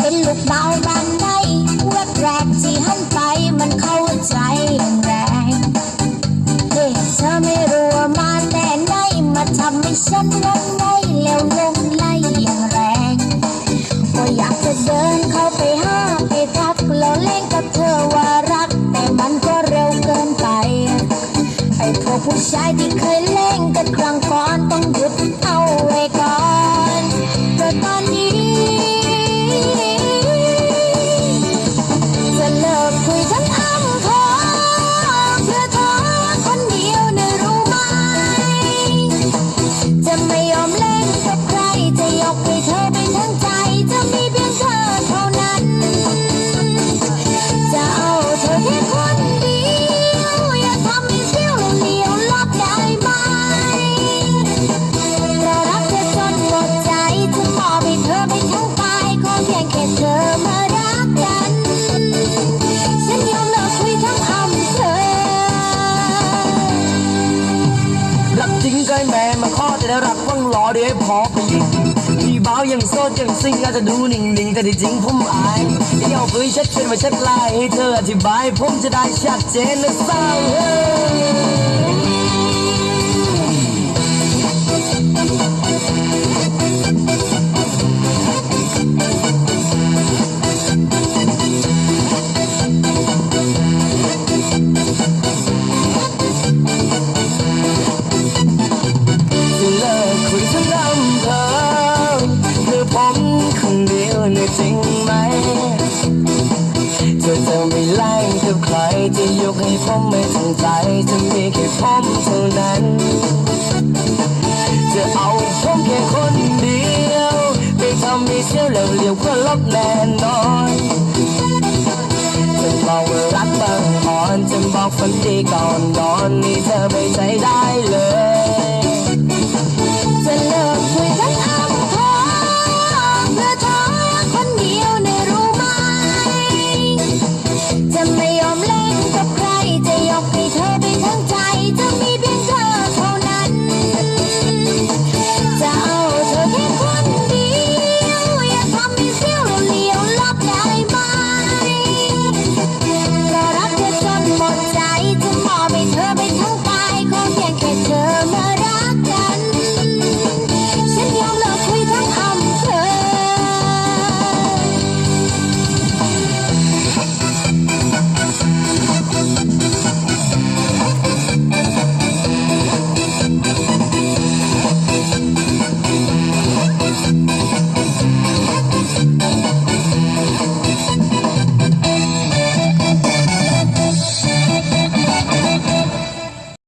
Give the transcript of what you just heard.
เป็นลูกบาบางได้เว็บแรกที่หันไปมันเข้าใจแรงเฮ้เธอไม่รู้ว่ามาแต่ไหนมาทำให้ฉันหวันไหวแล้วลงไหลอย่างแรงก็อยากจะเดินเข้าไปห้าไปทักแล้วเล่นกับเธอว่ารัก แต่มันก็เร็วเกินไปไอ้พวกผู้ชายที่เคยเล่นกันครั้งก่อนต้องหยุดเอาไว้ก่อน แม่มาข้อจะได้รักว่างรอเดี๋ยวให้พอไปยิงพี่บ่าวยังโซดยังซิงอาจจะดูนิ่งๆ แต่ที่จริงผมอายเดี๋ยวคุยชัดเจนมาชัดลายให้เธออธิบาย ผมจะได้ชัดเจนนะสาว เดียวเนี่ยจริงไหมเธอจะไม่ไล่กับใครจะยกให้ผมไม่ทั้งใจจะมีแค่ผมเท่านั้นจะเอาผมแค่คนเดียวไม่ทำให้เสียแล้วเหลียวก็ลบแน่นอนจะบอกว่ารักบางอ่อนจะบอกฝันดีก่อนนอนนี่เธอไม่ใจได้เลย